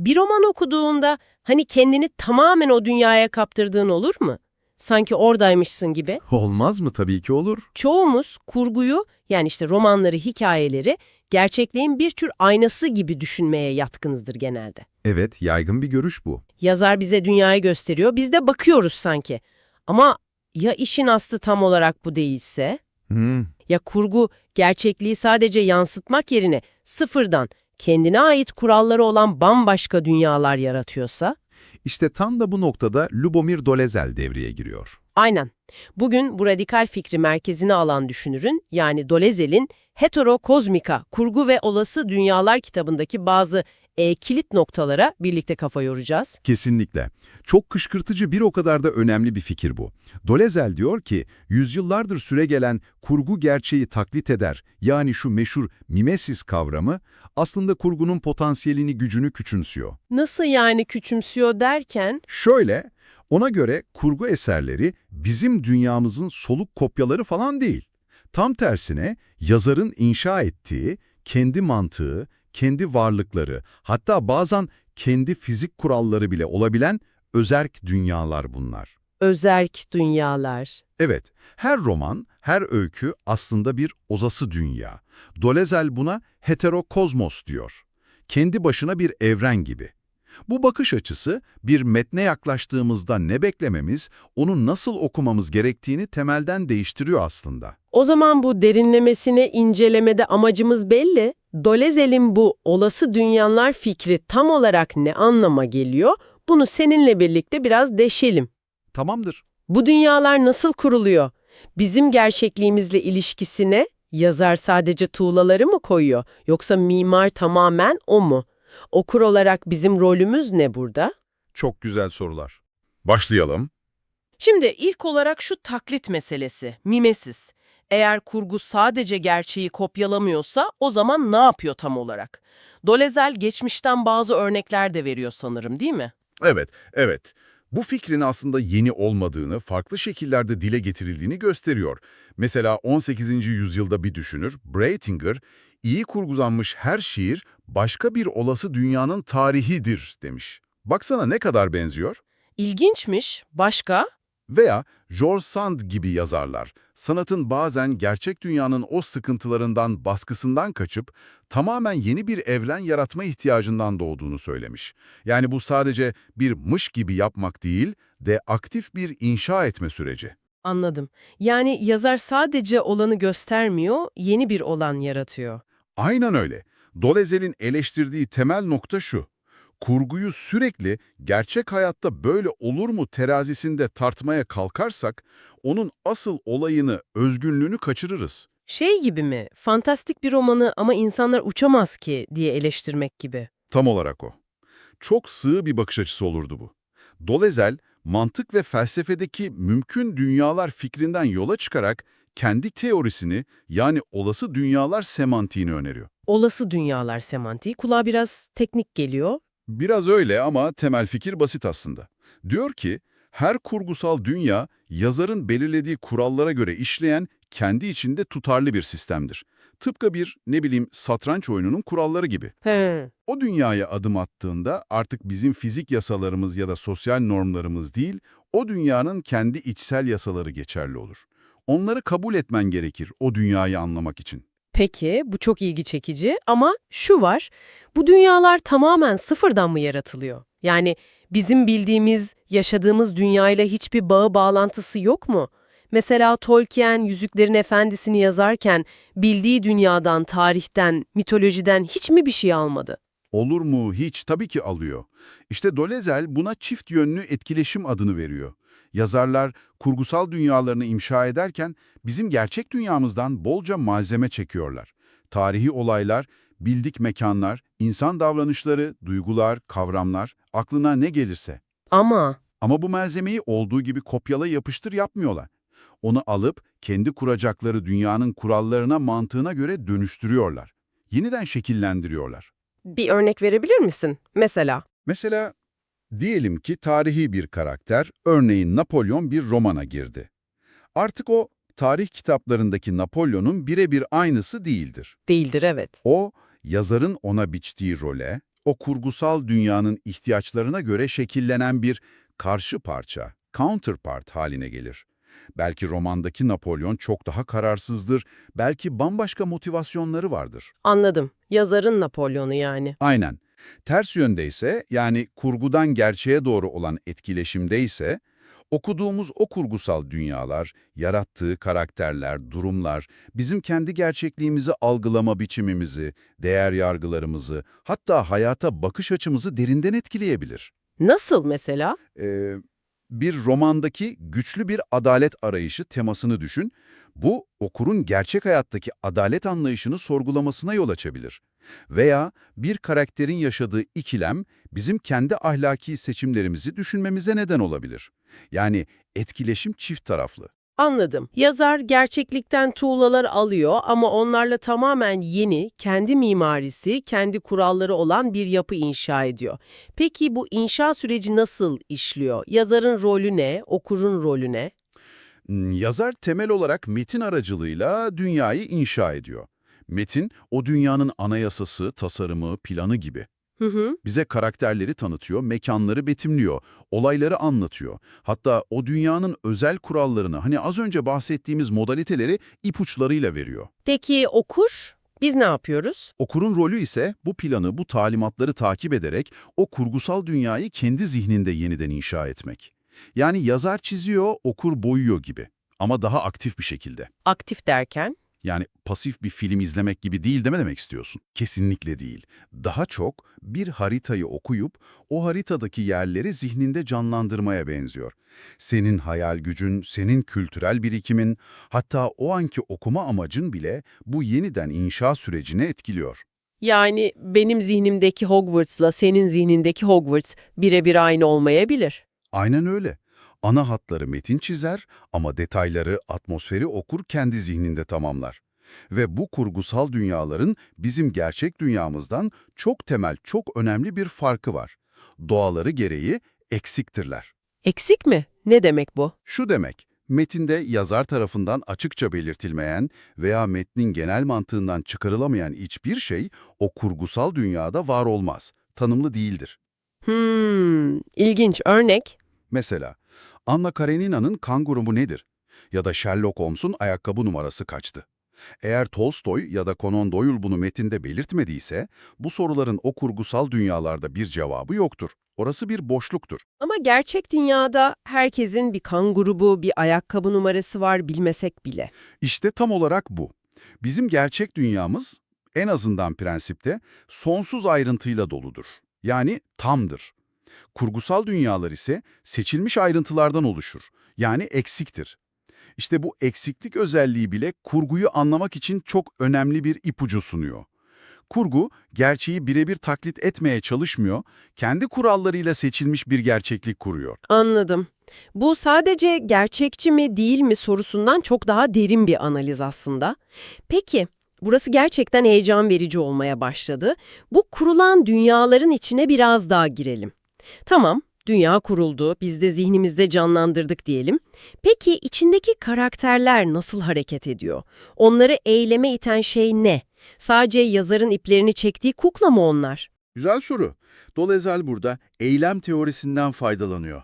Bir roman okuduğunda hani kendini tamamen o dünyaya kaptırdığın olur mu? Sanki oradaymışsın gibi. Olmaz mı? Tabii ki olur. Çoğumuz kurguyu yani işte romanları, hikayeleri gerçekliğin bir tür aynası gibi düşünmeye yatkınızdır genelde. Evet, yaygın bir görüş bu. Yazar bize dünyayı gösteriyor, biz de bakıyoruz sanki. Ama ya işin aslı tam olarak bu değilse? Hmm, Ya kurgu gerçekliği sadece yansıtmak yerine sıfırdan kendine ait kuralları olan bambaşka dünyalar yaratıyorsa? İşte tam da bu noktada Lubomir Dolezel devreye giriyor. Aynen. Bugün bu radikal fikri merkezine alan düşünürün yani Dolezel'in Heterokozmika, Kurgu ve Olası Dünyalar kitabındaki bazı e, kilit noktalara birlikte kafa yoracağız. Kesinlikle. Çok kışkırtıcı bir o kadar da önemli bir fikir bu. Dolezel diyor ki, yüzyıllardır süre gelen kurgu gerçeği taklit eder, yani şu meşhur mimesis kavramı, aslında kurgunun potansiyelini, gücünü küçümsüyor. Nasıl yani küçümsüyor derken? Şöyle, ona göre kurgu eserleri bizim dünyamızın soluk kopyaları falan değil. Tam tersine yazarın inşa ettiği kendi mantığı, kendi varlıkları, hatta bazen kendi fizik kuralları bile olabilen özerk dünyalar bunlar. Özerk dünyalar. Evet, her roman, her öykü aslında bir ozası dünya. Dolezel buna heterokozmos diyor. Kendi başına bir evren gibi. Bu bakış açısı bir metne yaklaştığımızda ne beklememiz, onu nasıl okumamız gerektiğini temelden değiştiriyor aslında. O zaman bu derinlemesine incelemede amacımız belli. Dolezel'in bu olası dünyalar fikri tam olarak ne anlama geliyor? Bunu seninle birlikte biraz deşelim. Tamamdır. Bu dünyalar nasıl kuruluyor? Bizim gerçekliğimizle ilişkisine yazar sadece tuğlaları mı koyuyor? Yoksa mimar tamamen o mu? Okur olarak bizim rolümüz ne burada? Çok güzel sorular. Başlayalım. Şimdi ilk olarak şu taklit meselesi, mimesis. Eğer kurgu sadece gerçeği kopyalamıyorsa o zaman ne yapıyor tam olarak? Dolezel geçmişten bazı örnekler de veriyor sanırım değil mi? Evet, evet. Bu fikrin aslında yeni olmadığını, farklı şekillerde dile getirildiğini gösteriyor. Mesela 18. yüzyılda bir düşünür, Breitinger, iyi kurgulanmış her şiir başka bir olası dünyanın tarihidir demiş. Baksana ne kadar benziyor. İlginçmiş. Başka? Veya George Sand gibi yazarlar, sanatın bazen gerçek dünyanın o sıkıntılarından, baskısından kaçıp tamamen yeni bir evren yaratma ihtiyacından doğduğunu söylemiş. Yani bu sadece bir mış gibi yapmak değil, de aktif bir inşa etme süreci. Anladım. Yani yazar sadece olanı göstermiyor, yeni bir olan yaratıyor. Aynen öyle. Dolezel'in eleştirdiği temel nokta şu. Kurguyu sürekli gerçek hayatta böyle olur mu terazisinde tartmaya kalkarsak, onun asıl olayını, özgünlüğünü kaçırırız. Şey gibi mi? Fantastik bir romanı ama insanlar uçamaz ki diye eleştirmek gibi. Tam olarak o. Çok sığ bir bakış açısı olurdu bu. Dolezel, mantık ve felsefedeki mümkün dünyalar fikrinden yola çıkarak kendi teorisini yani olası dünyalar semantiğini öneriyor. Olası dünyalar semantiği kulağa biraz teknik geliyor. Biraz öyle ama temel fikir basit aslında. Diyor ki, her kurgusal dünya yazarın belirlediği kurallara göre işleyen kendi içinde tutarlı bir sistemdir. Tıpkı bir, ne bileyim, satranç oyununun kuralları gibi. He. O dünyaya adım attığında artık bizim fizik yasalarımız ya da sosyal normlarımız değil, o dünyanın kendi içsel yasaları geçerli olur. Onları kabul etmen gerekir o dünyayı anlamak için. Peki, bu çok ilgi çekici ama şu var, bu dünyalar tamamen sıfırdan mı yaratılıyor? Yani bizim bildiğimiz, yaşadığımız dünyayla hiçbir bağı bağlantısı yok mu? Mesela Tolkien Yüzüklerin Efendisi'ni yazarken bildiği dünyadan, tarihten, mitolojiden hiç mi bir şey almadı? Olur mu? Hiç tabii ki alıyor. İşte Dolezel buna çift yönlü etkileşim adını veriyor. Yazarlar kurgusal dünyalarını imşa ederken bizim gerçek dünyamızdan bolca malzeme çekiyorlar. Tarihi olaylar, bildik mekanlar, insan davranışları, duygular, kavramlar, aklına ne gelirse. Ama Ama bu malzemeyi olduğu gibi kopyala yapıştır yapmıyorlar. Onu alıp kendi kuracakları dünyanın kurallarına, mantığına göre dönüştürüyorlar. Yeniden şekillendiriyorlar. bir örnek verebilir misin? Mesela? Mesela diyelim ki tarihi bir karakter, örneğin Napolyon bir romana girdi. Artık o tarih kitaplarındaki Napolyon'un birebir aynısı değildir. Değildir evet. O, yazarın ona biçtiği role, o kurgusal dünyanın ihtiyaçlarına göre şekillenen bir karşı parça, counterpart haline gelir. Belki romandaki Napolyon çok daha kararsızdır, belki bambaşka motivasyonları vardır. Anladım. Yazarın Napolyon'u yani. Aynen. Ters yönde ise yani kurgudan gerçeğe doğru olan etkileşimde ise okuduğumuz o kurgusal dünyalar, yarattığı karakterler, durumlar, bizim kendi gerçekliğimizi algılama biçimimizi, değer yargılarımızı, hatta hayata bakış açımızı derinden etkileyebilir. Nasıl mesela? Ee, bir romandaki güçlü bir adalet arayışı temasını düşün. Bu, okurun gerçek hayattaki adalet anlayışını sorgulamasına yol açabilir. Veya bir karakterin yaşadığı ikilem bizim kendi ahlaki seçimlerimizi düşünmemize neden olabilir. Yani etkileşim çift taraflı. Anladım. Yazar gerçeklikten tuğlalar alıyor ama onlarla tamamen yeni, kendi mimarisi, kendi kuralları olan bir yapı inşa ediyor. Peki bu inşa süreci nasıl işliyor? Yazarın rolü ne? Okurun rolü ne? Hmm, Yazar temel olarak metin aracılığıyla dünyayı inşa ediyor. Metin, o dünyanın anayasası, tasarımı, planı gibi. Hı hı. Bize karakterleri tanıtıyor, mekanları betimliyor, olayları anlatıyor. Hatta o dünyanın özel kurallarını, hani az önce bahsettiğimiz modaliteleri ipuçlarıyla veriyor. Peki okur? Biz ne yapıyoruz? Okurun rolü ise bu planı, bu talimatları takip ederek o kurgusal dünyayı kendi zihninde yeniden inşa etmek. Yani yazar çiziyor, okur boyuyor gibi. Ama daha aktif bir şekilde. Aktif derken? Yani pasif bir film izlemek gibi değil deme demek istiyorsun. Kesinlikle değil. Daha çok bir haritayı okuyup o haritadaki yerleri zihninde canlandırmaya benziyor. Senin hayal gücün, senin kültürel birikimin, hatta o anki okuma amacın bile bu yeniden inşa sürecini etkiliyor. Yani benim zihnimdeki Hogwarts'la senin zihnindeki Hogwarts birebir aynı olmayabilir. Aynen öyle. Ana hatları metin çizer ama detayları, atmosferi okur kendi zihninde tamamlar. Ve bu kurgusal dünyaların bizim gerçek dünyamızdan çok temel, çok önemli bir farkı var. Doğaları gereği eksiktirler. Eksik mi? Ne demek bu? Şu demek, metinde yazar tarafından açıkça belirtilmeyen veya metnin genel mantığından çıkarılamayan hiçbir şey o kurgusal dünyada var olmaz, tanımlı değildir. Hmm, ilginç. Örnek? Mesela, Anna Karenina'nın kangurumu nedir? Ya da Sherlock Holmes'un ayakkabı numarası kaçtı? Eğer Tolstoy ya da Conan Doyle bunu metinde belirtmediyse, bu soruların o kurgusal dünyalarda bir cevabı yoktur. Orası bir boşluktur. Ama gerçek dünyada herkesin bir kan grubu, bir ayakkabı numarası var bilmesek bile. İşte tam olarak bu. Bizim gerçek dünyamız, en azından prensipte, sonsuz ayrıntıyla doludur. Yani tamdır. Kurgusal dünyalar ise seçilmiş ayrıntılardan oluşur. Yani eksiktir. İşte bu eksiklik özelliği bile kurguyu anlamak için çok önemli bir ipucu sunuyor. Kurgu, gerçeği birebir taklit etmeye çalışmıyor, kendi kurallarıyla seçilmiş bir gerçeklik kuruyor. Anladım. Bu sadece gerçekçi mi değil mi sorusundan çok daha derin bir analiz aslında. Peki, burası gerçekten heyecan verici olmaya başladı. Bu kurulan dünyaların içine biraz daha girelim. Tamam, dünya kuruldu, biz de zihnimizde canlandırdık diyelim. Peki içindeki karakterler nasıl hareket ediyor? Onları eyleme iten şey ne? Sadece yazarın iplerini çektiği kukla mı onlar? Güzel soru. Dolezel burada eylem teorisinden faydalanıyor.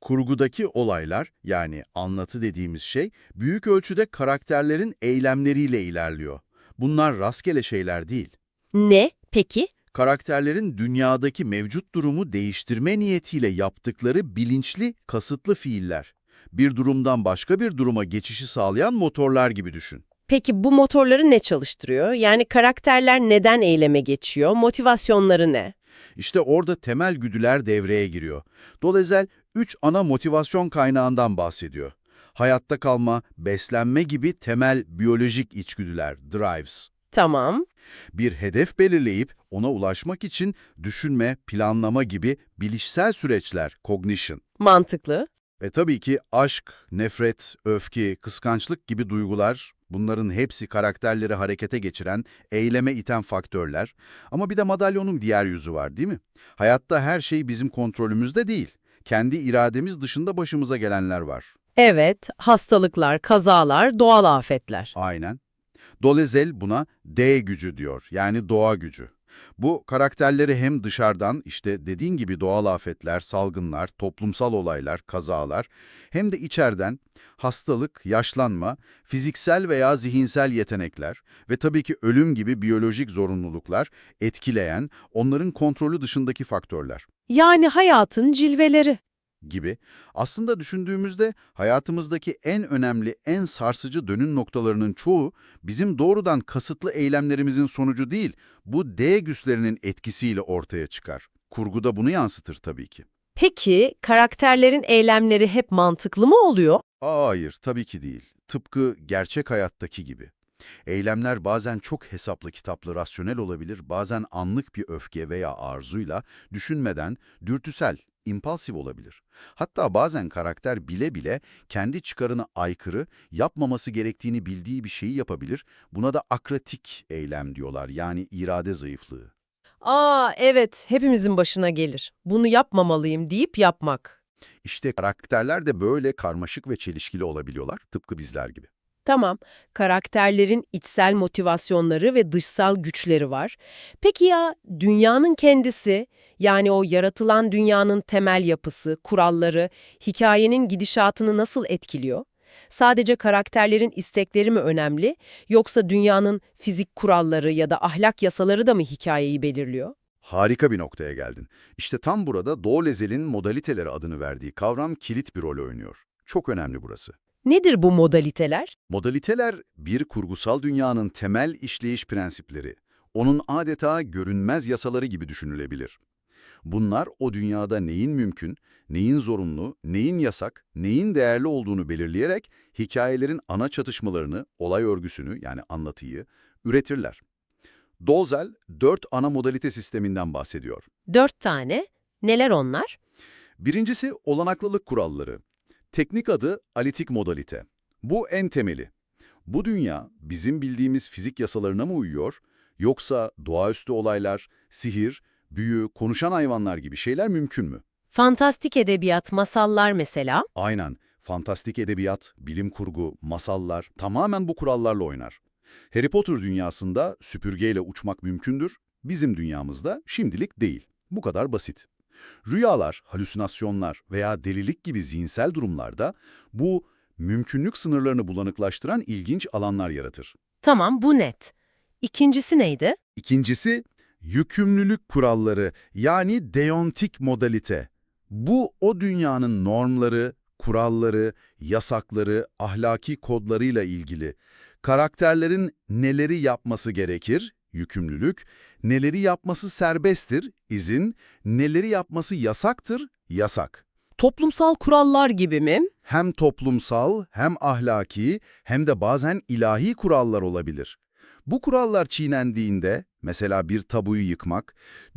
Kurgudaki olaylar, yani anlatı dediğimiz şey, büyük ölçüde karakterlerin eylemleriyle ilerliyor. Bunlar rastgele şeyler değil. Ne peki? Karakterlerin dünyadaki mevcut durumu değiştirme niyetiyle yaptıkları bilinçli, kasıtlı fiiller. Bir durumdan başka bir duruma geçişi sağlayan motorlar gibi düşün. Peki bu motorları ne çalıştırıyor? Yani karakterler neden eyleme geçiyor? Motivasyonları ne? İşte orada temel güdüler devreye giriyor. Dolezel, üç ana motivasyon kaynağından bahsediyor. Hayatta kalma, beslenme gibi temel biyolojik içgüdüler, drives. Tamam. Bir hedef belirleyip ona ulaşmak için düşünme, planlama gibi bilişsel süreçler, cognition. Mantıklı. Ve tabii ki aşk, nefret, öfke, kıskançlık gibi duygular, bunların hepsi karakterleri harekete geçiren, eyleme iten faktörler. Ama bir de madalyonun diğer yüzü var değil mi? Hayatta her şey bizim kontrolümüzde değil. Kendi irademiz dışında başımıza gelenler var. Evet, hastalıklar, kazalar, doğal afetler. Aynen. Dolezel buna D gücü diyor, yani doğa gücü. Bu karakterleri hem dışarıdan işte dediğin gibi doğal afetler, salgınlar, toplumsal olaylar, kazalar hem de içeriden hastalık, yaşlanma, fiziksel veya zihinsel yetenekler ve tabii ki ölüm gibi biyolojik zorunluluklar etkileyen onların kontrolü dışındaki faktörler Yani hayatın cilveleri. Gibi. Aslında düşündüğümüzde hayatımızdaki en önemli, en sarsıcı dönüm noktalarının çoğu bizim doğrudan kasıtlı eylemlerimizin sonucu değil, bu D güçlerinin etkisiyle ortaya çıkar. Kurguda bunu yansıtır tabii ki. Peki karakterlerin eylemleri hep mantıklı mı oluyor? Aa, hayır, tabii ki değil. Tıpkı gerçek hayattaki gibi. Eylemler bazen çok hesaplı kitaplı rasyonel olabilir, bazen anlık bir öfke veya arzuyla, düşünmeden, dürtüsel, impulsif olabilir. Hatta bazen karakter bile bile kendi çıkarına aykırı, yapmaması gerektiğini bildiği bir şeyi yapabilir. Buna da akratik eylem diyorlar, yani irade zayıflığı. Aa evet hepimizin başına gelir. Bunu yapmamalıyım deyip yapmak. İşte karakterler de böyle karmaşık ve çelişkili olabiliyorlar, tıpkı bizler gibi. Tamam, karakterlerin içsel motivasyonları ve dışsal güçleri var. Peki ya dünyanın kendisi, yani o yaratılan dünyanın temel yapısı, kuralları, hikayenin gidişatını nasıl etkiliyor? Sadece karakterlerin istekleri mi önemli, yoksa dünyanın fizik kuralları ya da ahlak yasaları da mı hikayeyi belirliyor? Harika bir noktaya geldin. İşte tam burada Dolezal'in modaliteleri adını verdiği kavram kilit bir rol oynuyor. Çok önemli burası. Nedir bu modaliteler? Modaliteler bir kurgusal dünyanın temel işleyiş prensipleri. Onun adeta görünmez yasaları gibi düşünülebilir. Bunlar o dünyada neyin mümkün, neyin zorunlu, neyin yasak, neyin değerli olduğunu belirleyerek hikayelerin ana çatışmalarını, olay örgüsünü yani anlatıyı üretirler. Dolzel dört ana modalite sisteminden bahsediyor. Dört tane. Neler onlar? Birincisi olanaklılık kuralları. Teknik adı alitik modalite. Bu en temeli. Bu dünya bizim bildiğimiz fizik yasalarına mı uyuyor, yoksa doğaüstü olaylar, sihir, büyü, konuşan hayvanlar gibi şeyler mümkün mü? Fantastik edebiyat, masallar mesela. Aynen, fantastik edebiyat, bilim kurgu, masallar tamamen bu kurallarla oynar. Harry Potter dünyasında süpürgeyle uçmak mümkündür, bizim dünyamızda şimdilik değil. Bu kadar basit. Rüyalar, halüsinasyonlar veya delilik gibi zihinsel durumlarda bu mümkünlük sınırlarını bulanıklaştıran ilginç alanlar yaratır. Tamam bu net. İkincisi neydi? İkincisi, yükümlülük kuralları yani deontik modalite. Bu o dünyanın normları, kuralları, yasakları, ahlaki kodlarıyla ilgili. Karakterlerin neleri yapması gerekir, yükümlülük, neleri yapması serbesttir, izin, neleri yapması yasaktır, yasak. Toplumsal kurallar gibi mi? Hem toplumsal, hem ahlaki, hem de bazen ilahi kurallar olabilir. Bu kurallar çiğnendiğinde, mesela bir tabuyu yıkmak,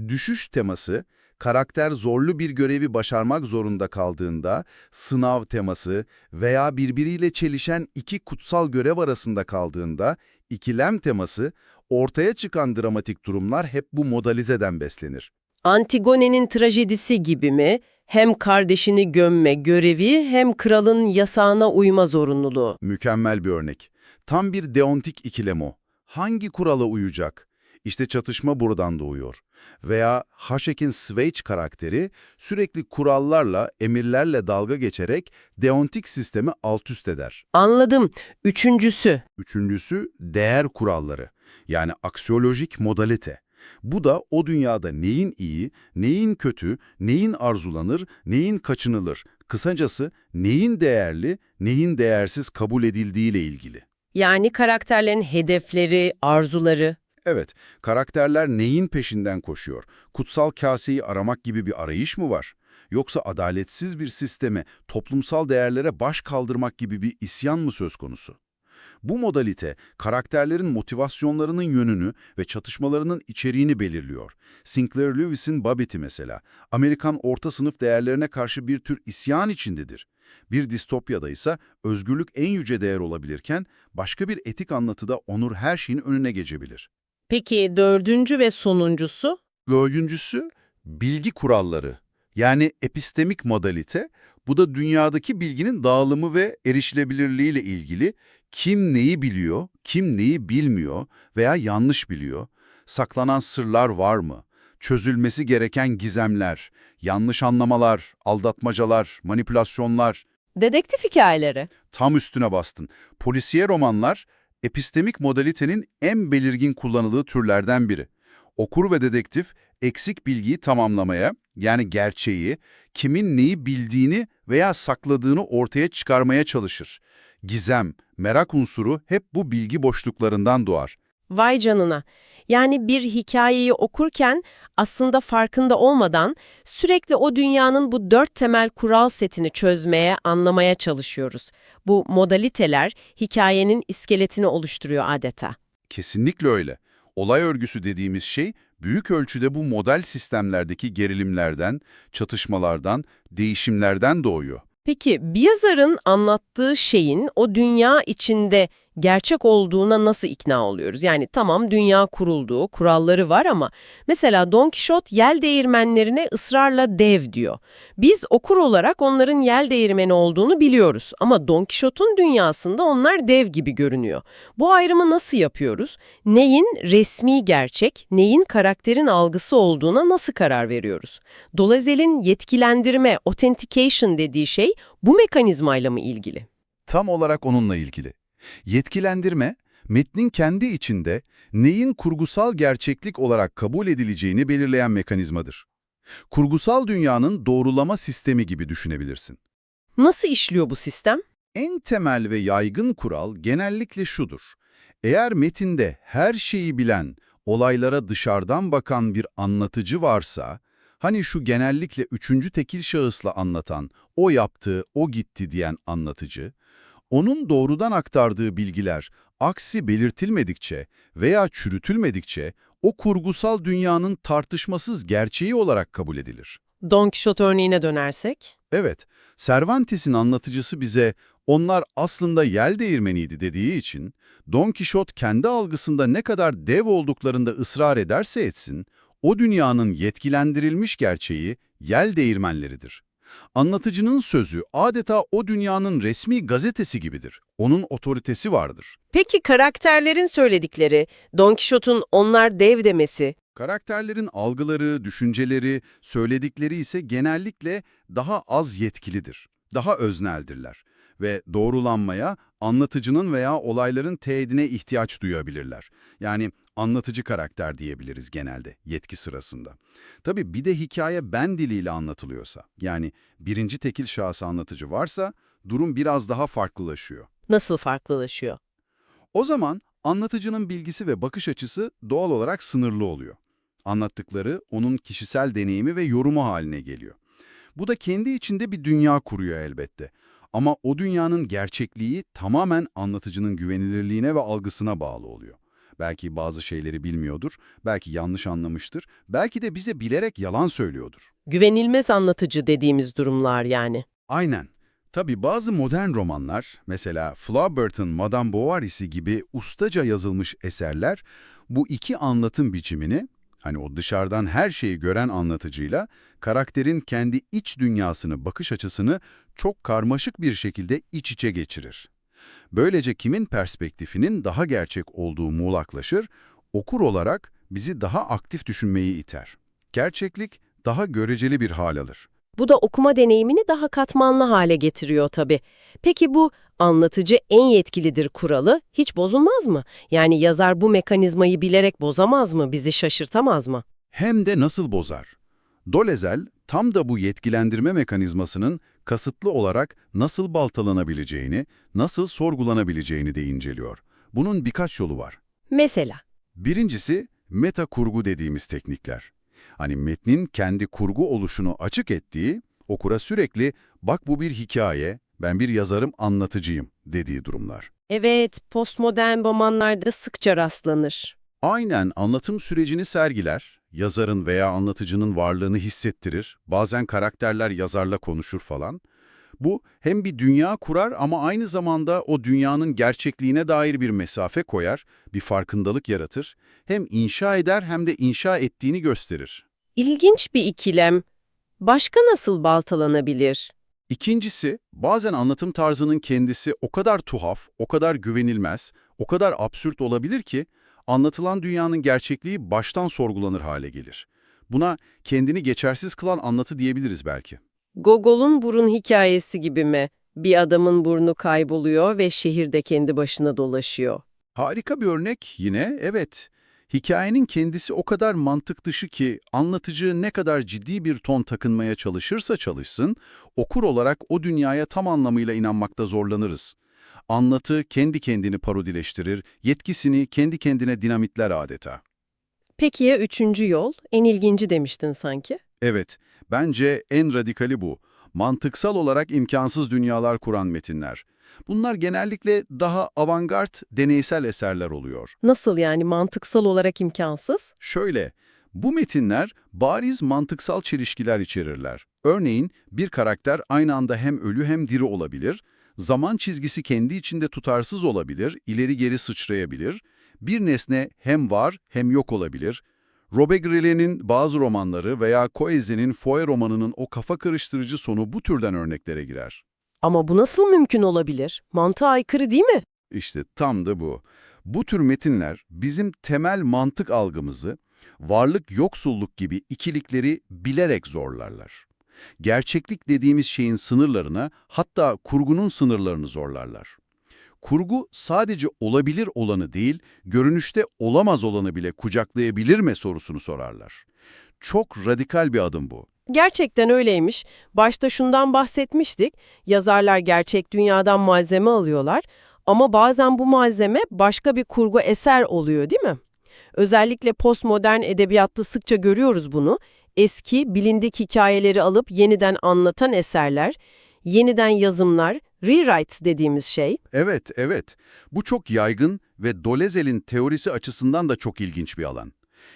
düşüş teması, karakter zorlu bir görevi başarmak zorunda kaldığında, sınav teması veya birbiriyle çelişen iki kutsal görev arasında kaldığında, ikilem teması, ortaya çıkan dramatik durumlar hep bu modalizeden beslenir. Antigone'nin trajedisi gibi mi? Hem kardeşini gömme görevi hem kralın yasağına uyma zorunluluğu. Mükemmel bir örnek. Tam bir deontik ikilem o. Hangi kurala uyacak? İşte çatışma buradan doğuyor. Veya Haşek'in Sveç karakteri sürekli kurallarla, emirlerle dalga geçerek deontik sistemi altüst eder. Anladım. Üçüncüsü. Üçüncüsü değer kuralları. Yani aksiyolojik modalite. Bu da o dünyada neyin iyi, neyin kötü, neyin arzulanır, neyin kaçınılır. Kısacası neyin değerli, neyin değersiz kabul edildiğiyle ilgili. Yani karakterlerin hedefleri, arzuları. Evet, karakterler neyin peşinden koşuyor? Kutsal kaseyi aramak gibi bir arayış mı var? Yoksa adaletsiz bir sisteme, toplumsal değerlere baş kaldırmak gibi bir isyan mı söz konusu? Bu modalite, karakterlerin motivasyonlarının yönünü ve çatışmalarının içeriğini belirliyor. Sinclair Lewis'in Babbitt'i mesela, Amerikan orta sınıf değerlerine karşı bir tür isyan içindedir. Bir distopyada ise özgürlük en yüce değer olabilirken, başka bir etik anlatıda onur her şeyin önüne geçebilir. Peki dördüncü ve sonuncusu? Dördüncüsü bilgi kuralları. Yani epistemik modalite, bu da dünyadaki bilginin dağılımı ve erişilebilirliği ile ilgili kim neyi biliyor, kim neyi bilmiyor veya yanlış biliyor. Saklanan sırlar var mı? Çözülmesi gereken gizemler, yanlış anlamalar, aldatmacalar, manipülasyonlar. Dedektif hikayeleri. Tam üstüne bastın. Polisiye romanlar, epistemik modalitenin en belirgin kullanıldığı türlerden biri. Okur ve dedektif eksik bilgiyi tamamlamaya, yani gerçeği, kimin neyi bildiğini veya sakladığını ortaya çıkarmaya çalışır. Gizem, merak unsuru hep bu bilgi boşluklarından doğar. Vay canına. Yani bir hikayeyi okurken aslında farkında olmadan sürekli o dünyanın bu dört temel kural setini çözmeye, anlamaya çalışıyoruz. Bu modaliteler hikayenin iskeletini oluşturuyor adeta. Kesinlikle öyle. Olay örgüsü dediğimiz şey büyük ölçüde bu model sistemlerdeki gerilimlerden, çatışmalardan, değişimlerden doğuyor. Peki bir yazarın anlattığı şeyin o dünya içinde gerçek olduğuna nasıl ikna oluyoruz? Yani tamam dünya kuruldu, kuralları var ama mesela Don Quixote yel değirmenlerine ısrarla dev diyor. Biz okur olarak onların yel değirmeni olduğunu biliyoruz ama Don Quixote'un dünyasında onlar dev gibi görünüyor. Bu ayrımı nasıl yapıyoruz? Neyin resmi gerçek, neyin karakterin algısı olduğuna nasıl karar veriyoruz? Dolazel'in yetkilendirme, authentication dediği şey bu mekanizmayla mı ilgili? Tam olarak onunla ilgili. Yetkilendirme, metnin kendi içinde neyin kurgusal gerçeklik olarak kabul edileceğini belirleyen mekanizmadır. Kurgusal dünyanın doğrulama sistemi gibi düşünebilirsin. Nasıl işliyor bu sistem? En temel ve yaygın kural genellikle şudur. Eğer metinde her şeyi bilen, olaylara dışarıdan bakan bir anlatıcı varsa, hani şu genellikle üçüncü tekil şahısla anlatan, o yaptı, o gitti diyen anlatıcı, onun doğrudan aktardığı bilgiler aksi belirtilmedikçe veya çürütülmedikçe o kurgusal dünyanın tartışmasız gerçeği olarak kabul edilir. Don Quixote örneğine dönersek. Evet, Cervantes'in anlatıcısı bize onlar aslında yel değirmeniydi dediği için, Don Quixote kendi algısında ne kadar dev olduklarında ısrar ederse etsin, o dünyanın yetkilendirilmiş gerçeği yel değirmenleridir. Anlatıcının sözü adeta o dünyanın resmi gazetesi gibidir. Onun otoritesi vardır. Peki karakterlerin söyledikleri, Don Quixote'un onlar dev demesi, Karakterlerin algıları, düşünceleri, söyledikleri ise genellikle daha az yetkilidir, daha özneldirler ve doğrulanmaya anlatıcının veya olayların teyidine ihtiyaç duyabilirler. Yani anlatıcı karakter diyebiliriz genelde yetki sırasında. Tabii bir de hikaye ben diliyle anlatılıyorsa, yani birinci tekil şahıs anlatıcı varsa durum biraz daha farklılaşıyor. nasıl farklılaşıyor? O zaman anlatıcının bilgisi ve bakış açısı doğal olarak sınırlı oluyor. Anlattıkları onun kişisel deneyimi ve yorumu haline geliyor. Bu da kendi içinde bir dünya kuruyor elbette. Ama o dünyanın gerçekliği tamamen anlatıcının güvenilirliğine ve algısına bağlı oluyor. Belki bazı şeyleri bilmiyordur, belki yanlış anlamıştır, belki de bize bilerek yalan söylüyordur. Güvenilmez anlatıcı dediğimiz durumlar yani. Aynen. Tabii bazı modern romanlar, mesela Flaubert'ın Madame Bovary'si gibi ustaca yazılmış eserler, bu iki anlatım biçimini, hani o dışarıdan her şeyi gören anlatıcıyla, karakterin kendi iç dünyasını, bakış açısını çok karmaşık bir şekilde iç içe geçirir. Böylece kimin perspektifinin daha gerçek olduğu muğlaklaşır, okur olarak bizi daha aktif düşünmeyi iter. Gerçeklik daha göreceli bir hal alır. Bu da okuma deneyimini daha katmanlı hale getiriyor tabii. Peki bu anlatıcı en yetkilidir kuralı hiç bozulmaz mı? Yani yazar bu mekanizmayı bilerek bozamaz mı, bizi şaşırtamaz mı? Hem de nasıl bozar? Dolezel tam da bu yetkilendirme mekanizmasının kasıtlı olarak nasıl baltalanabileceğini, nasıl sorgulanabileceğini de inceliyor. Bunun birkaç yolu var. Mesela, Birincisi meta kurgu dediğimiz teknikler. Hani metnin kendi kurgu oluşunu açık ettiği, okura sürekli bak bu bir hikaye, ben bir yazarım anlatıcıyım dediği durumlar. evet postmodern romanlarda sıkça rastlanır. Aynen anlatım sürecini sergiler, yazarın veya anlatıcının varlığını hissettirir, bazen karakterler yazarla konuşur falan. Bu hem bir dünya kurar ama aynı zamanda o dünyanın gerçekliğine dair bir mesafe koyar, bir farkındalık yaratır, hem inşa eder hem de inşa ettiğini gösterir. İlginç bir ikilem. Başka nasıl baltalanabilir? İkincisi, bazen anlatım tarzının kendisi o kadar tuhaf, o kadar güvenilmez, o kadar absürt olabilir ki anlatılan dünyanın gerçekliği baştan sorgulanır hale gelir. Buna kendini geçersiz kılan anlatı diyebiliriz belki. Gogol'un burun hikayesi gibi mi? Bir adamın burnu kayboluyor ve şehirde kendi başına dolaşıyor. Harika bir örnek yine, evet. Hikayenin kendisi o kadar mantık dışı ki anlatıcı ne kadar ciddi bir ton takınmaya çalışırsa çalışsın, okur olarak o dünyaya tam anlamıyla inanmakta zorlanırız. Anlatı kendi kendini parodileştirir, yetkisini kendi kendine dinamitler adeta. Peki ya üçüncü yol? En ilginci demiştin sanki. Evet, bence en radikali bu. Mantıksal olarak imkansız dünyalar kuran metinler. Bunlar genellikle daha avantgard, deneysel eserler oluyor. Nasıl yani mantıksal olarak imkansız? Şöyle, bu metinler bariz mantıksal çelişkiler içerirler. Örneğin bir karakter aynı anda hem ölü hem diri olabilir, zaman çizgisi kendi içinde tutarsız olabilir, ileri geri sıçrayabilir, bir nesne hem var hem yok olabilir. Robbe-Grillet'in bazı romanları veya Coeze'nin Foe romanının o kafa karıştırıcı sonu bu türden örneklere girer. Ama bu nasıl mümkün olabilir? Mantığa aykırı değil mi? İşte tam da bu. Bu tür metinler bizim temel mantık algımızı, varlık yoksulluk gibi ikilikleri bilerek zorlarlar. Gerçeklik dediğimiz şeyin sınırlarına, hatta kurgunun sınırlarını zorlarlar. Kurgu sadece olabilir olanı değil, görünüşte olamaz olanı bile kucaklayabilir mi sorusunu sorarlar. Çok radikal bir adım bu. Gerçekten öyleymiş. Başta şundan bahsetmiştik. Yazarlar gerçek dünyadan malzeme alıyorlar ama bazen bu malzeme başka bir kurgu eser oluyor değil mi? Özellikle postmodern edebiyatta sıkça görüyoruz bunu. Eski, bilindik hikayeleri alıp yeniden anlatan eserler, yeniden yazımlar, rewrite dediğimiz şey. Evet, evet. Bu çok yaygın ve Dolezel'in teorisi açısından da çok ilginç bir alan.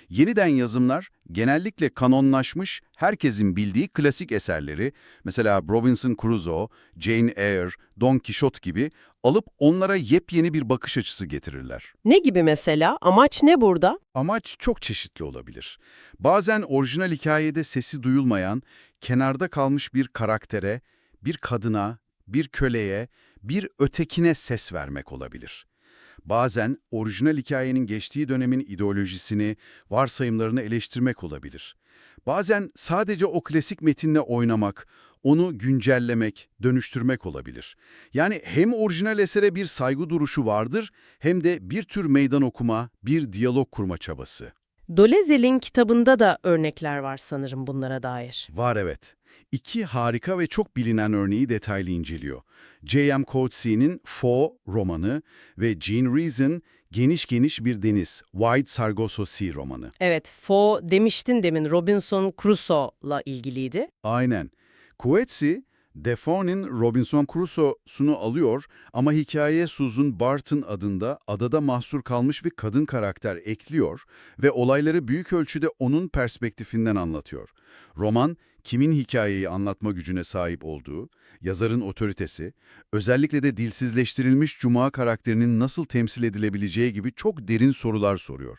Yeniden yazımlar genellikle kanonlaşmış, herkesin bildiği klasik eserleri, mesela Robinson Crusoe, Jane Eyre, Don Quixote gibi alıp onlara yepyeni bir bakış açısı getirirler. Ne gibi mesela? Amaç ne burada? Amaç çok çeşitli olabilir. Bazen orijinal hikayede sesi duyulmayan, kenarda kalmış bir karaktere, bir kadına, bir köleye, bir ötekine ses vermek olabilir. Bazen orijinal hikayenin geçtiği dönemin ideolojisini, varsayımlarını eleştirmek olabilir. Bazen sadece o klasik metinle oynamak, onu güncellemek, dönüştürmek olabilir. Yani hem orijinal esere bir saygı duruşu vardır, hem de bir tür meydan okuma, bir diyalog kurma çabası. Dolezel'in kitabında da örnekler var sanırım bunlara dair. Var evet. İki harika ve çok bilinen örneği detaylı inceliyor. J.M. Coetzee'nin Fo romanı ve Jean Reason Geniş Geniş Bir Deniz, Wide Sargasso Sea romanı. Evet, Fo demiştin demin Robinson Crusoe'la ilgiliydi. Aynen. Coetzee, Defoe'nin Robinson Crusoe'sunu alıyor ama hikayeye Susan Barton adında adada mahsur kalmış bir kadın karakter ekliyor ve olayları büyük ölçüde onun perspektifinden anlatıyor. Roman, kimin hikayeyi anlatma gücüne sahip olduğu, yazarın otoritesi, özellikle de dilsizleştirilmiş Cuma karakterinin nasıl temsil edilebileceği gibi çok derin sorular soruyor.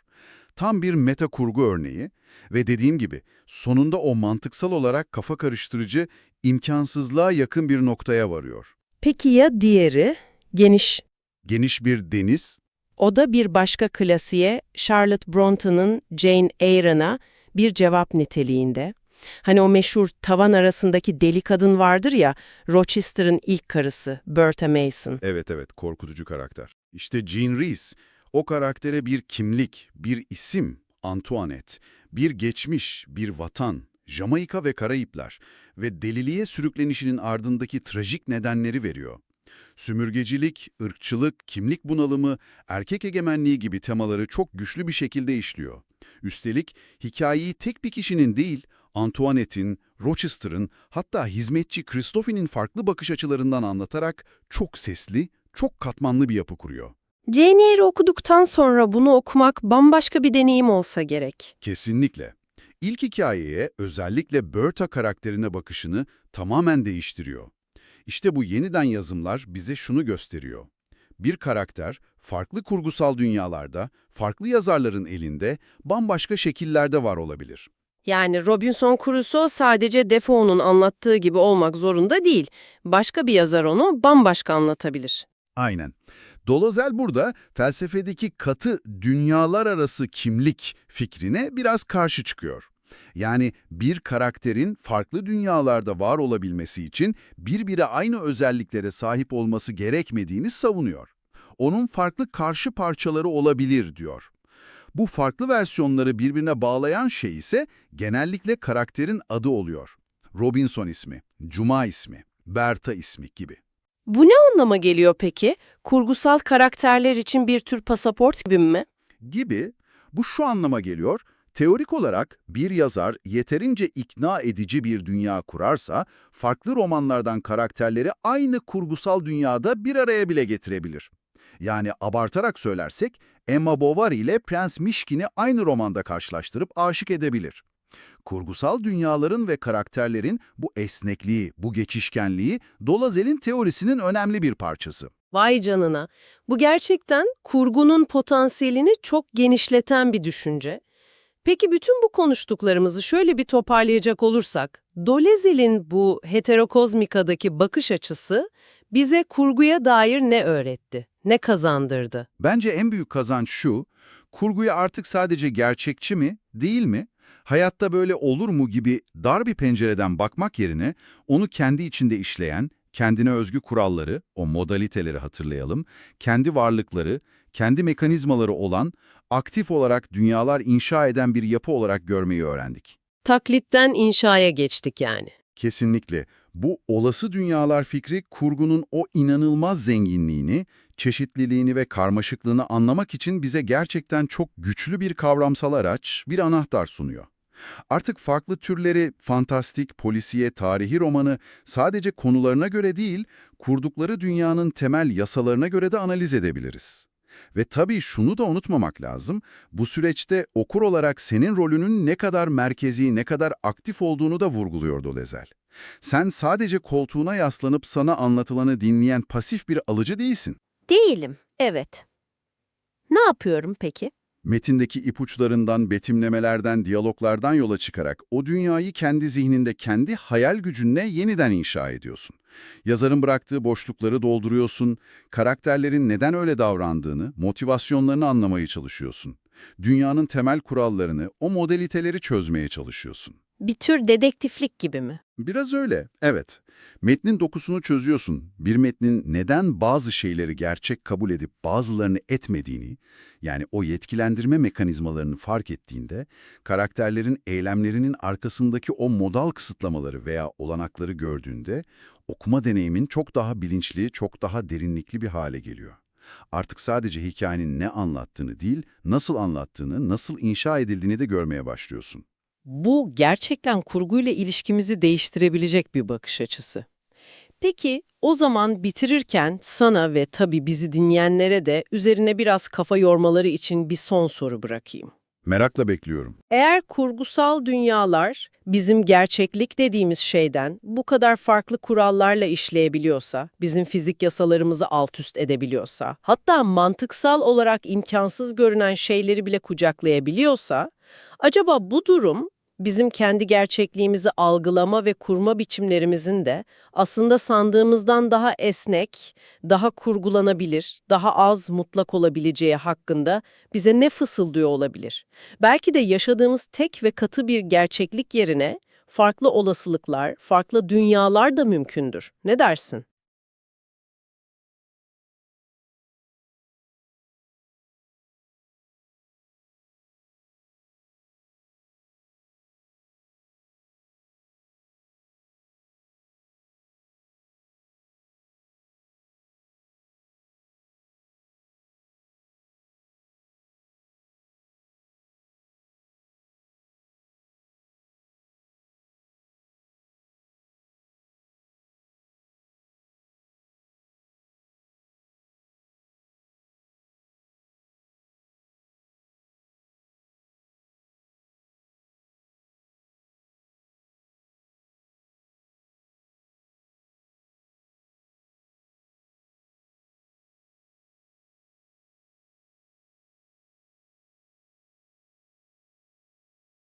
Tam bir meta kurgu örneği ve dediğim gibi sonunda o mantıksal olarak kafa karıştırıcı, imkansızlığa yakın bir noktaya varıyor. Peki ya diğeri? Geniş. Geniş bir deniz, O da bir başka klasiğe Charlotte Bronte'nın Jane Eyre'na bir cevap niteliğinde. Hani o meşhur tavan arasındaki deli kadın vardır ya, Rochester'ın ilk karısı, Bertha Mason. evet evet korkutucu karakter. İşte Jean Rhys, o karaktere bir kimlik, bir isim, Antoinette, bir geçmiş, bir vatan, Jamaika ve Karayipler ve deliliğe sürüklenişinin ardındaki trajik nedenleri veriyor. Sümürgecilik, ırkçılık, kimlik bunalımı, erkek egemenliği gibi temaları çok güçlü bir şekilde işliyor. Üstelik hikayeyi tek bir kişinin değil, Antoinette'in, Rochester'ın hatta hizmetçi Christophe'nin farklı bakış açılarından anlatarak çok sesli, çok katmanlı bir yapı kuruyor. Eyre okuduktan sonra bunu okumak bambaşka bir deneyim olsa gerek. Kesinlikle. İlk hikayeye özellikle Bertha karakterine bakışını tamamen değiştiriyor. İşte bu yeniden yazımlar bize şunu gösteriyor. Bir karakter farklı kurgusal dünyalarda, farklı yazarların elinde bambaşka şekillerde var olabilir. Yani Robinson Crusoe sadece Defoe'nun anlattığı gibi olmak zorunda değil. Başka bir yazar onu bambaşka anlatabilir. Aynen. Dolozel burada felsefedeki katı dünyalar arası kimlik fikrine biraz karşı çıkıyor. Yani bir karakterin farklı dünyalarda var olabilmesi için birbiri aynı özelliklere sahip olması gerekmediğini savunuyor. Onun farklı karşı parçaları olabilir diyor. Bu farklı versiyonları birbirine bağlayan şey ise genellikle karakterin adı oluyor. Robinson ismi, Cuma ismi, Berta ismi gibi. Bu ne anlama geliyor peki? Kurgusal karakterler için bir tür pasaport gibi mi? gibi bu şu anlama geliyor. Teorik olarak bir yazar yeterince ikna edici bir dünya kurarsa, farklı romanlardan karakterleri aynı kurgusal dünyada bir araya bile getirebilir. Yani abartarak söylersek, Emma Bovary ile Prens Mişkin'i aynı romanda karşılaştırıp aşık edebilir. Kurgusal dünyaların ve karakterlerin bu esnekliği, bu geçişkenliği Dolazel'in teorisinin önemli bir parçası. Vay canına. Bu gerçekten kurgunun potansiyelini çok genişleten bir düşünce. Peki bütün bu konuştuklarımızı şöyle bir toparlayacak olursak, Dolezel'in bu heterokozmikadaki bakış açısı bize kurguya dair ne öğretti, ne kazandırdı? Bence en büyük kazanç şu, kurguya artık sadece gerçekçi mi, değil mi, hayatta böyle olur mu gibi dar bir pencereden bakmak yerine onu kendi içinde işleyen, kendine özgü kuralları, o modaliteleri hatırlayalım, kendi varlıkları, kendi mekanizmaları olan, aktif olarak dünyalar inşa eden bir yapı olarak görmeyi öğrendik. Taklitten inşaya geçtik yani. Kesinlikle. Bu olası dünyalar fikri kurgunun o inanılmaz zenginliğini, çeşitliliğini ve karmaşıklığını anlamak için bize gerçekten çok güçlü bir kavramsal araç, bir anahtar sunuyor. Artık farklı türleri, fantastik, polisiye, tarihi romanı sadece konularına göre değil, kurdukları dünyanın temel yasalarına göre de analiz edebiliriz. Ve tabii şunu da unutmamak lazım, bu süreçte okur olarak senin rolünün ne kadar merkezi, ne kadar aktif olduğunu da vurguluyor Dolezel. Sen sadece koltuğuna yaslanıp sana anlatılanı dinleyen pasif bir alıcı değilsin. Değilim, evet. Ne yapıyorum peki? Metindeki ipuçlarından, betimlemelerden, diyaloglardan yola çıkarak o dünyayı kendi zihninde, kendi hayal gücünle yeniden inşa ediyorsun. Yazarın bıraktığı boşlukları dolduruyorsun, karakterlerin neden öyle davrandığını, motivasyonlarını anlamaya çalışıyorsun. Dünyanın temel kurallarını, o modaliteleri çözmeye çalışıyorsun. Bir tür dedektiflik gibi mi? Biraz öyle, evet. Metnin dokusunu çözüyorsun. Bir metnin neden bazı şeyleri gerçek kabul edip bazılarını etmediğini, yani o yetkilendirme mekanizmalarını fark ettiğinde, karakterlerin eylemlerinin arkasındaki o modal kısıtlamaları veya olanakları gördüğünde, okuma deneyimin çok daha bilinçli, çok daha derinlikli bir hale geliyor. Artık sadece hikayenin ne anlattığını değil, nasıl anlattığını, nasıl inşa edildiğini de görmeye başlıyorsun. Bu gerçekten kurguyla ilişkimizi değiştirebilecek bir bakış açısı. Peki o zaman bitirirken sana ve tabii bizi dinleyenlere de üzerine biraz kafa yormaları için bir son soru bırakayım. Merakla bekliyorum. Eğer kurgusal dünyalar bizim gerçeklik dediğimiz şeyden bu kadar farklı kurallarla işleyebiliyorsa, bizim fizik yasalarımızı alt üst edebiliyorsa, hatta mantıksal olarak imkansız görünen şeyleri bile kucaklayabiliyorsa, acaba bu durum bizim kendi gerçekliğimizi algılama ve kurma biçimlerimizin de aslında sandığımızdan daha esnek, daha kurgulanabilir, daha az mutlak olabileceği hakkında bize ne fısıldıyor olabilir? Belki de yaşadığımız tek ve katı bir gerçeklik yerine farklı olasılıklar, farklı dünyalar da mümkündür. Ne dersin?